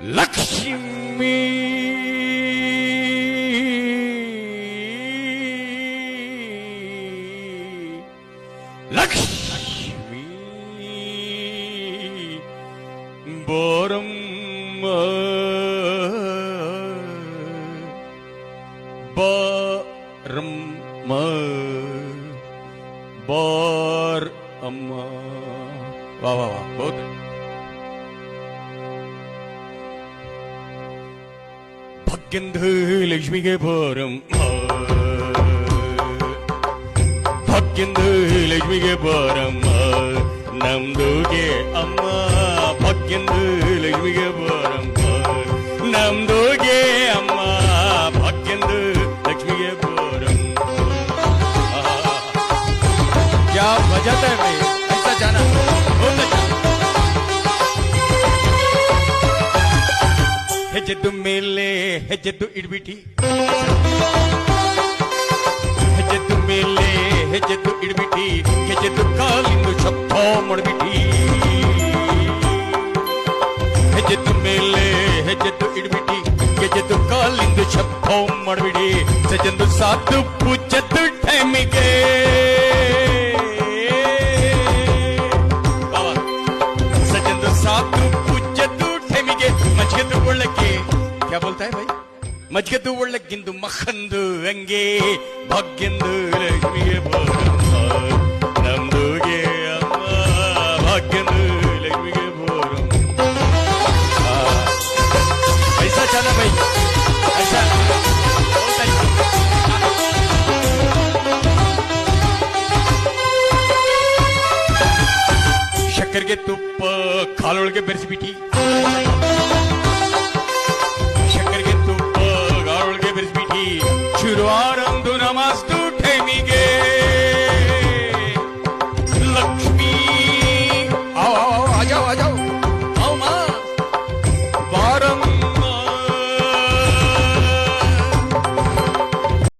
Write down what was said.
Lakshmi. Bar Amma. Wow, wow, wow. Both. अत्यंत लक्ष्मी के परम अत्यंत लक्ष्मी के परम नम दुगे अम्मा भक्त लक्ष्मी के परम नम दुगे अम्मा भक्त लक्ष्मी के परम। क्या बजत है भाई? हजद मेले है, जदू इड बिठी। जदू मेले है, जदू इड हजद इड़बिटी हजद कालिंद छप्पो मुड़ बिठी। है, जदू तो मेले है, जदू इड हजद इड़बिटी हजद कालिंद छप्पो तो मड़बिटी सजंद तो सात पूजत ठेमिगे सजंद सात ಕ್ಯಾ ಬೋಲ್ತಾ है भाई ಮಜ್ಗೆದ್ದು ಒಳ್ಳಕ್ಕಿಂದು ಮಖಂದು ಹಂಗೆ ಭಾಗ್ಯಂದು ಲಕ್ಷ್ಮಿಗೆ ಬೋರಮ್ಮ ನಮ್ದುಗೆ ಅಮ್ಮ ಭಾಗ್ಯಂದು ಲಕ್ಷ್ಮಿಗೆ ಬೋರಮ್ಮ ಆ, ऐसा जाना भाई ऐसा बहुत अच्छा ಶಕ್ಕರ್ಗೆ ತುಪ್ಪ ಕಾಲೊಳಗೆ ಬೆರೆಸಿಬಿಟ್ಟಿ